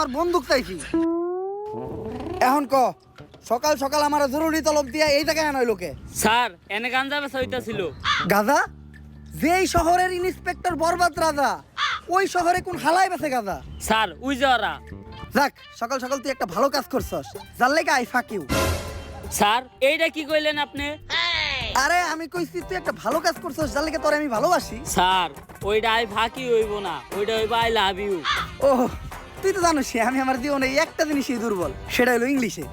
আমার বন্দুক চাইছি এখন ক সকাল সকাল আমার জরুরি তলব দিয়া এই জায়গায় আনাই লোকে স্যার এনে গাঞ্জা বেচা হইতাছিল গাজা? যেই শহরের ইন্সপেক্টর বরবাদ রাজা ওই শহরে কোন হালাই বেছে গাজা? স্যার উই যাওয়ারা যাক সকাল সকাল তুই একটা ভালো কাজ করছস। যার লেগে আই ফাক ইউ স্যার এইটা কি কইলেন আপনি? আরে আমি কইছি তুই একটা ভালো কাজ করছস যার লেগে তোরে আমি ভালোবাসি। স্যার ওইটা আই ফাঁকি হইব না ওইটা হইব আই লাভ ইউ ও তুই তো জানিস আমি আমার জীবনে একটা জিনিসই দুর্বল সেটা হলো ইংলিশে।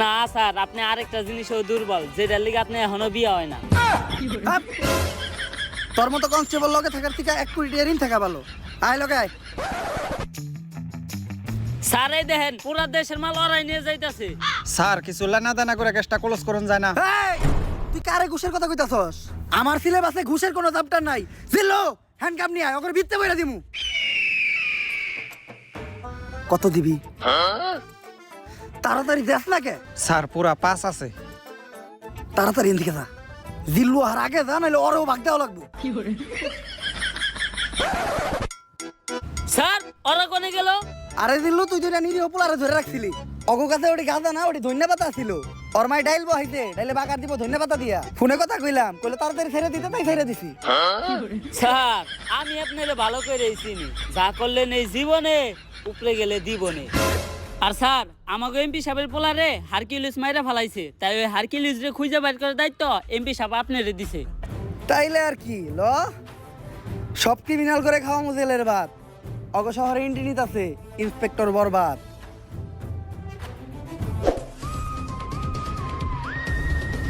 না স্যার আপনি আরেকটা জিনিসও দুর্বল যেটার লিগে আপনি এখনও বিয়ে হয় না। তোর মতো কনস্টেবল লগে থাকার থেকে এক কোটি টাকা ঋণ থাকা ভালো। আয় লগে আয়। স্যার এই দেখেন পুরা দেশের মাল ওরাই নিয়ে যাইতাছে। স্যার কিছু লেনা দেনা করে কেসটা ক্লোজ করুন যায় না। এই, তুই কারে ঘুষের কথা কইতাছস? আমার সিলেবাসে ঘুষের কোনো চাপটার নাই। জিল্লো হ্যান্ড কাপ নিয়ে আয় ওকে ভিত্তে বইরা দিমু। কত দিবি? তাড়াতাড়ি দেখ না কে? স্যার পুরা পাস আছে। তাড়াতাড়ি এদিকে যা। জিল্লু আর আগে যা নাহলে ওরেও ভাগ দেওয়া লাগবো। স্যার ওরা কোনে গেল? আরে দিল্লু তুই দুইটা নিরীহ পোলারে ধরে রাখছিলি। অগো কাছে ওটি গাঁদা না ওটি ধন্যবাদ ছিল ওর মাই ডাইল বহাইতে ডাইলে বাগার দিব ধন্যবাদ দিয়া। ফোনে কথা কইলাম কইলে তাড়াতাড়ি ছেড়ে দিতে তাই ছেড়ে দিছি। স্যার আমি আপনার ভালো করে চিনি। যা করলেন এই জীবনে উপরে গেলে দিবনে। আর স্যার আমাকে এমপি সাহেবের পোলারে হারকিউলিস মাইরা ফালাইছে। তাই ওই হারকিউলিস রে খুঁজে বাইর করার দায়িত্ব এমপি সাহেব আপনারে দিছে। তাইলে আর কি ল? সব ক্রিমিনাল করে খাওয়া মুজেলের বাদ অগ শহরে ইন্টিনিত আছে ইন্সপেক্টর বরবাদ।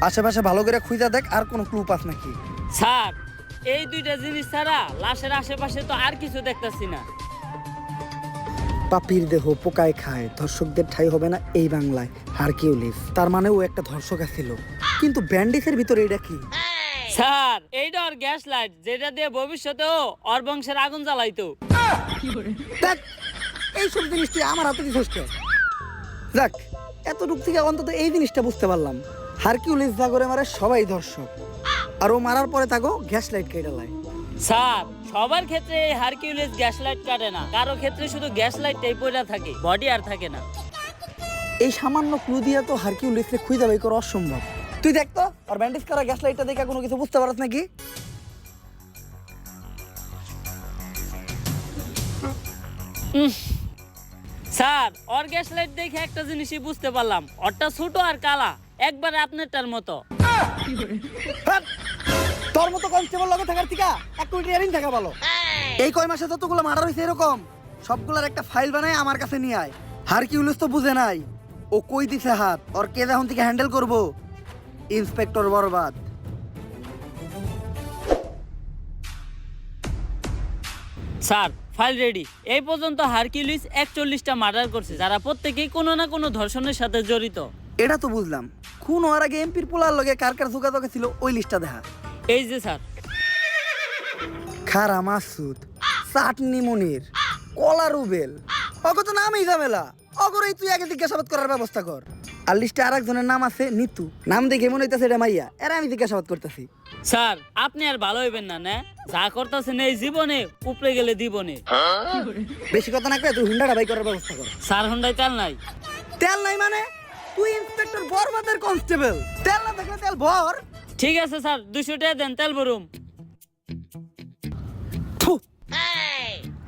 আশেপাশে ভালো করে খুঁজা দেখ আর কোনো ক্লু পাস নাকি। স্যার এই দুইটা জিনিস ছাড়া লাশের আশেপাশে তো আর কিছু দেখতাছি না। পাপির দেহ পোকায় খায় ধর্ষকদের ঠাই হবে না এই বাংলায় হারকিউলিস তার মানে ও একটা ধর্ষক ছিল কিন্তু ব্যান্ডিসের ভিতরে এটা কি? স্যার এইটা ওর গ্যাস লাইট যেটা দিয়ে ভবিষ্যতেও ওর বংশের আগুন জ্বালাইতো। দেখ এইসব জিনিস তুই আমার হাতে দিছিস? যাক এতটুক থেকে অন্তত এই জিনিসটা বুঝতে পারলাম। হারকিউলিস করে মারে সবাই ধর্ষক। আর ও মারার পরে থাকো গ্যাস লাইট কেটে স্যার সবার ক্ষেত্রে এই হারকিউলিস গ্যাস লাইট কাটে না। কারও ক্ষেত্রে শুধু গ্যাস লাইটটাই পড়ে থাকে বডি আর থাকে না। এই সামান্য ক্লু দিয়া তো হারকিউলিসকে খুঁজে বাই করা অসম্ভব। তুই দেখ তো আর ব্যান্ডেজ করা গ্যাস লাইটটা দেখে কোনো কিছু বুঝতে পারছ নাকি? স্যার ওর গ্যাস লাইট দেখে একটা জিনিসই বুঝতে পারলাম। ওরটা ছোট আর কালা একবারে আপনারটার মতো। তোর মতো কনস্টেবল লগে থাকার থেকে এক কোটি ইয়ারিং থাকা ভালো। এই কয় মাসে যতগুলো মার্ডার হয়েছে এরকম সবগুলোর একটা ফাইল বানায় আমার কাছে নিয়ে আয়। হারকিউলিস তো বুঝে নাই। ও কই দিছে হাত? ওর কে এখন থেকে হ্যান্ডেল করব? ইন্সপেক্টর বরবাদ। Sir file ready. এই পর্যন্ত হারকিউলিস একচল্লিশটা মার্ডার করছে যারা প্রত্যেকেই কোনো না কোনো ধর্ষণের সাথে জড়িত। এটা তো বুঝলাম। খুন হওয়ার আগে এমপির পোলার লগে কার কার যোগাযোগ ছিল ওই লিস্টটা দেখা। এই যে স্যার। খারা মাসুদ চাটনি মনির কলা রুবেল অগ তো নামই ঝামেলা। অগরই তুই আগে জিজ্ঞাসাবাদ করার ব্যবস্থা কর। আর লিস্টে আর একজনের নাম আছে নিতু। নাম দেখে মনে হইতেছে এটা মাইয়া। এরা আমি জিজ্ঞাসাবাদ করতেছি। স্যার আপনি আর ভালো হইবেন না না? যা করতেছেন এই জীবনে উপরে গেলে দিবনে। বেশি কথা না তুই হুন্ডাটা বাই করার ব্যবস্থা কর। স্যার হন্ডাই তেল নাই। তেল নাই মানে? তুই ইন্সপেক্টর বরবাদের কনস্টেবল তেল না থাকলে তেল ভর। ঠিক আছে স্যার দুশো টাকা দেন তেল ভরুম। থু।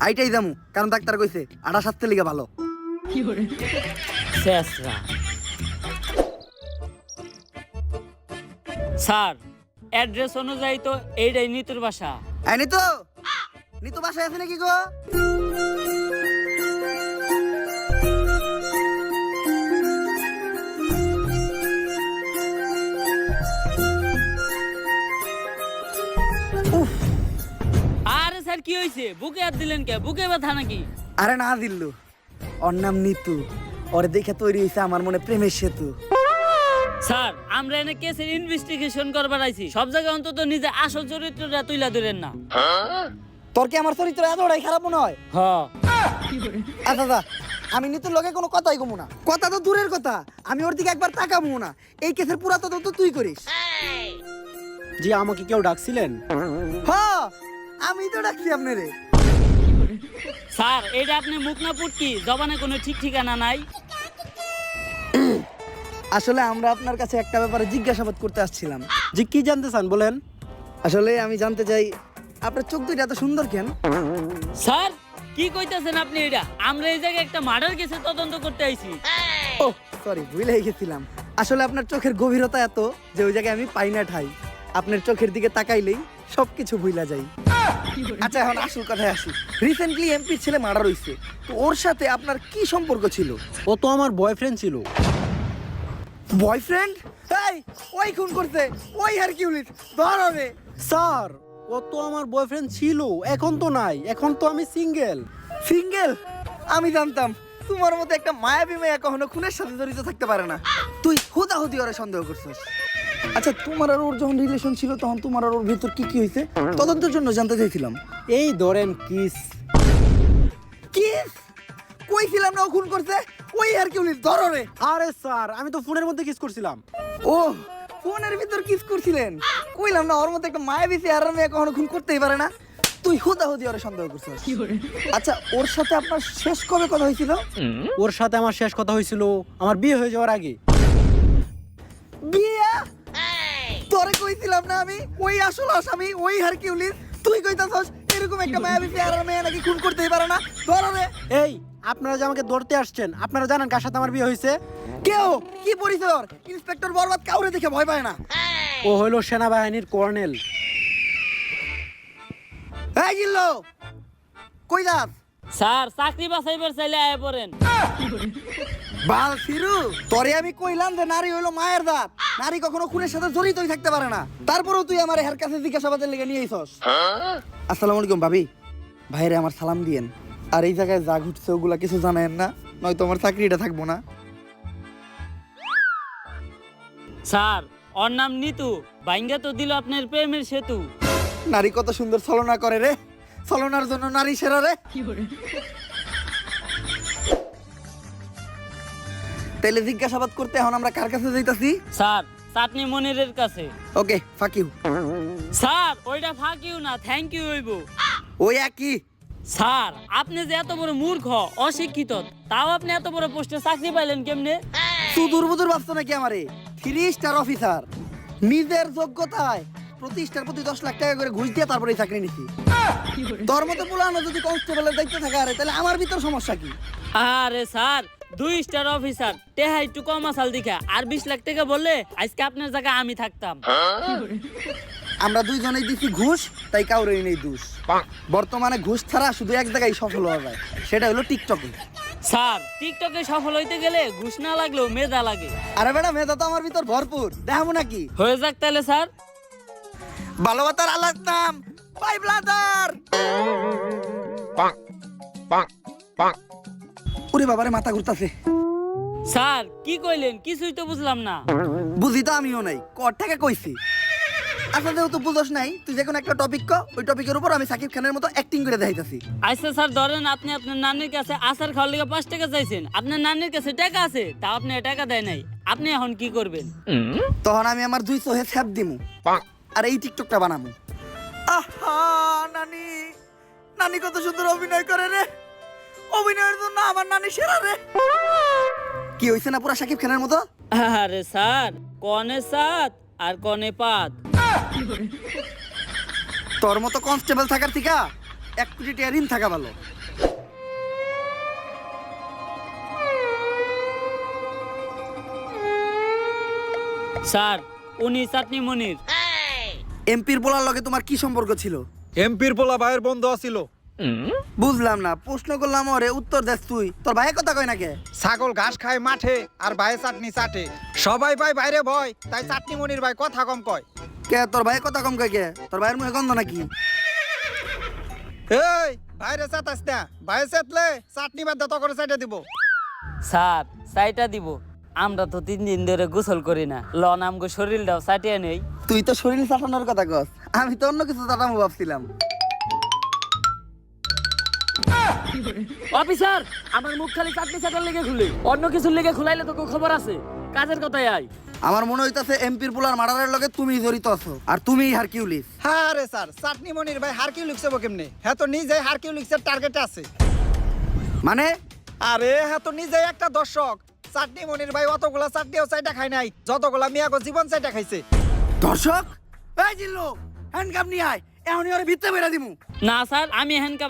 আইটাই যামু কারণ ডাক্তার কইছে আড়া সাততে লিগে ভালো। স্যার অ্যাড্রেস অনুযায়ী তো এইটাই নিতুর বাসা। আই নিতু! নিতু বাসায় আছে নাকি গো? আরে স্যার কি হয়েছে বুকে হাত দিলেন কে? বুকে ব্যথা নাকি? আরে না দিল্লু ওর নাম নিতু। ওরে দেখে তৈরি হয়েছে আমার মনে প্রেমের সেতু। স্যার আমরা এনে কেসের ইনভেস্টিগেশন করবার আইছি। সব জায়গায় অন্তত নিজে আসল চরিত্রটা তুইলা ধরেন না। তোর কি আমার চরিত্র এতটাই খারাপ মনে হয়? হ। আচ্ছা আচ্ছা আমি নিতুর লগে কোনো কথাই কমু না। কথা তো দূরের কথা আমি ওর দিকে একবার তাকাবো না। এই কেসের পুরা তদন্ত তুই করিস। জি আমাকে কেউ ডাকছিলেন? হ আমি তো ডাকছি আপনারে। স্যার এটা আপনি মুখ না পুটকি জবানে কোনো ঠিক ঠিকানা নাই? আসলে আমরা আপনার কাছে একটা ব্যাপারে জিজ্ঞাসাবাদ করতে আসছিলাম। যে কি জানতে চান বলেন? আসলে আমি জানতে চাই আপনার চোখ দুইটা এত সুন্দর কেন? স্যার কি কইতাছেন আপনি এটা? আমরা এই জায়গায় একটা মার্ডার কেসে তদন্ত করতে আইছি। ও সরি ভুলে গেছিলাম। আসলে আপনার চোখের গভীরতা এত যে ওই জায়গায় আমি পাই না ঠাই। আপনার চোখের দিকে তাকাইলেই সবকিছু ভুলা যাই আচ্ছা এখন আসল কথায় আসি। রিসেন্টলি এমপি ছেলে মার্ডার হইছে। তো ওর সাথে আপনার কি সম্পর্ক ছিল? ও তো আমার বয়ফ্রেন্ড ছিল। বয়ফ্রেন্ড এই ওই খুন করছে। ওই হারকিউলিস ধর রে। স্যার ও তো আমার বয়ফ্রেন্ড ছিল এখন তো নাই। এখন তো আমি সিঙ্গেল সিঙ্গেল আমি জানতাম তোমার মতো একটা মায়াবী মেয়ে কখনো খুনের সাথে জড়িত থাকতে পারে না। তুই হুদাহুদি ওরে সন্দেহ করছিস। আচ্ছা তোমার আর ওর যখন রিলেশন ছিল তখন তোমার আর ওর ভিতর কি কি হয়েছে? তদন্তের জন্য জানতে চাইছিলাম। এই ধরেন কিস। কি কইছিলাম না ও খুন করছে? ওই আর কি ধরো রে। আরে স্যার আমি তো ফোনের মধ্যে কিস করছিলাম। ও ফোনের ভিতর কিস করছিলেন? কইলাম না ওর মতো একটা মায়াবী চেহারার মেয়ে কখনো খুন করতেই পারে না। তুই হুদাহুদি ওরে সন্দেহ করছিস। আচ্ছা ওর সাথে আপনার শেষ কবে কথা হয়েছিল? ওর সাথে আমার শেষ কথা হয়েছিল আমার বিয়ে হয়ে যাওয়ার আগে। বিয়া? তোরে কইছিলাম না আমি? ওই আসল আসামি ওই হারকিউলিস। তুই কইতাছস এরকম একটা মায়াবী চেহারার মেয়ে নাকি খুন করতেই পারে না? ধরো রে। এই আপনারা যে আমাকে ধরতে আসছেন আপনারা জানেন কার সাথে আমার বিয়ে হয়েছে? কেউ? কি পরিচয় ওর? ইন্সপেক্টর বরবাদ কাউরে দেখে ভয় পায় না। ও হলো সেনাবাহিনীর কর্নেল। এই গিল্লো! কই যাস? স্যার চাকরি বাছাইবার চাইলে আয় পড়েন। বাল ফিরু তোরে আমি কইলাম যে নারী হইল মায়ের দাঁত নারী কখনো খুনের সাথে জড়িতই থাকতে পারে না। তারপরেও তুই আমার হের কাছে জিজ্ঞাসাবাদের লেগে নিয়ে আইছস। আসসালামু আলাইকুম ভাবি। ভাইরে আমার সালাম দিয়েন। আর এই জায়গায় যা ঘুরছে ওগুলা কিছু জানেন না? নয়তো আমার চাকরিটা থাকব না। স্যার ওর নাম নিতু। বাইঙ্গা তো দিল আপনার প্রেমের সেতু। নারী কত সুন্দর ছলনা করে রে। ছলনার জন্য নারী সেরা রে। তাইলে জিজ্ঞাসাবাদ করতে এখন আমরা কার কাছে যাইতাছি? স্যার চাটনি মনিরের কাছে। ওকে ফাক ইউ স্যার ওইটা ফাঁকিও না থ্যাংক ইউ হইব। ওই একই। স্যার আপনি যে এত বড় মূর্খ অশিক্ষিত তাও আপনি এত বড় পোস্টে চাকরি পাইলেন কেমনে? সুদূর বুদুর ভাবছ নাকি আমারে? থ্রি স্টার অফিসার নিজের যোগ্যতায় প্রতি স্টার প্রতি দশ লাখ টাকা করে ঘুষ দিয়ে তারপরে এই চাকরি নিছি। তোর মতো পুরানো যদি কনস্টেবলের দায়িত্ব থাকে আরে তাহলে আমার ভিতর সমস্যা কি? আরে স্যার দুই স্টার অফিসার টেহা একটু কম আসাল দেখা। আর বিশ লাখ টাকা বললে আজকে আপনার জায়গায় আমি থাকতাম। আমরা দুইজনেই দিছি ঘুষ তাই কাউরেই নেই দোষ। বর্তমানে ঘুষ ছাড়া শুধু এক জায়গায় সফল হওয়া যায় সেটা হলো টিকটকে। স্যার টিকটকে সফল হইতে গেলে ঘুষ না লাগলেও মেধা লাগে। আরে বেটা মেধা তো আমার ভিতর ভরপুর দেখাবো নাকি? হয়ে যাক তাহলে স্যার। ভালোবাসার আল্লাহ নাম বাই ব্লাদার ওরে বাবারে মাথা ঘুরতাছে। স্যার কি কইলেন? কিছুই তো বুঝলাম না। বুঝি তো আমিও নাই কর টাকা কইছি। আচ্ছা যেহেতু বুঝোস নাই তুই যে কোনো একটা টপিক ক ওই টপিকের উপর আমি সাকিব খানের মতো অ্যাক্টিং করে দেখাইতাছি। আচ্ছা স্যার ধরেন আপনি আপনার নানির কাছে আচার খাওয়ার লিগে পাঁচ টাকা চাইছেন। আপনার নানির কাছে টাকা আছে তা আপনি টাকা দেয় নাই। আপনি এখন কি করবেন? তখন আমি আমার দুই চোহে ছ্যাপ দিমু আর এই টিকটকটা বানামু। আহা নানি নানি কত সুন্দর অভিনয় করে রে। অভিনয়ের জন্য আমার নানি সেরা রে। কি হইছে না পুরা সাকিব খানের মতো? আরে স্যার কনে সাত আর কনে পাত। তোর মতো কনস্টেবল থাকার থিকা এক কোটি টাকা ঋণ থাকা ভালো। স্যার উনি চাটনি মনির। এমপির বলার লগে তোমার কি সম্পর্ক ছিল? এমপির পোলা ভাইয়ের বন্ধু আছিল। বুঝলাম না প্রশ্ন করলাম ওরে উত্তর দেস তুই। তোর ভাই কথা কয় নাকি? ছাগল ঘাস খায় মাঠে আর ভাইয়ে চাটনি চাটে। সবাই ভাই বাইরে ভয় তাই চাটনি মনির ভাই কথা কম কয়। কে তোর ভাই কথা কম কয় কে? তোর ভাইয়ের মুখে গন্ধ নাকি? এই বাইরে চাতাস না ভাইয়ে চাটলে চাটনি বাদ দত করে চাটে দিব। স্যার চাইটা দিব। আমরা তো তিন দিন ধরে গোসল করি না। লন আমগো শরীরটাও চাটিয়ে নেই। তুই তো শরীর চাটানোর কথা কস। আমি তো অন্য কিছু চাটামো ভাবছিলাম। অফিসার আমার মুখ খালি চাটনি চাটার লেগে খুলে। অন্য কিছুর লেগে খুলাইলে তো খবর আছে। কাজের কথাই আয় আমার মনে হইতাছে এমপির পোলার মার্ডারের লগে তুমি জড়িত আছো আর তুমিই হারকিউলিস। হ্যাঁ রে স্যার চাটনি মনির ভাই হারকিউ লিখছে কেমনে? হ্যাঁ তো নিজে হারকিউ লিখছে টার্গেটে আছে। মানে? আরে হ্যাঁ তো নিজে একটা দর্শক। চাটনি মনির ভাই অতগুলা চাটনিও চাইটা খায় নাই যতগুলা মিয়াগো জীবন চাইটা খাইছে। দর্শক? এই জিল্লু হ্যান্ডকাপ নিয়ে আয় এখনই ওরে ভিতরে বেড়া দিমু। না স্যার আমি হ্যান্ডকাপ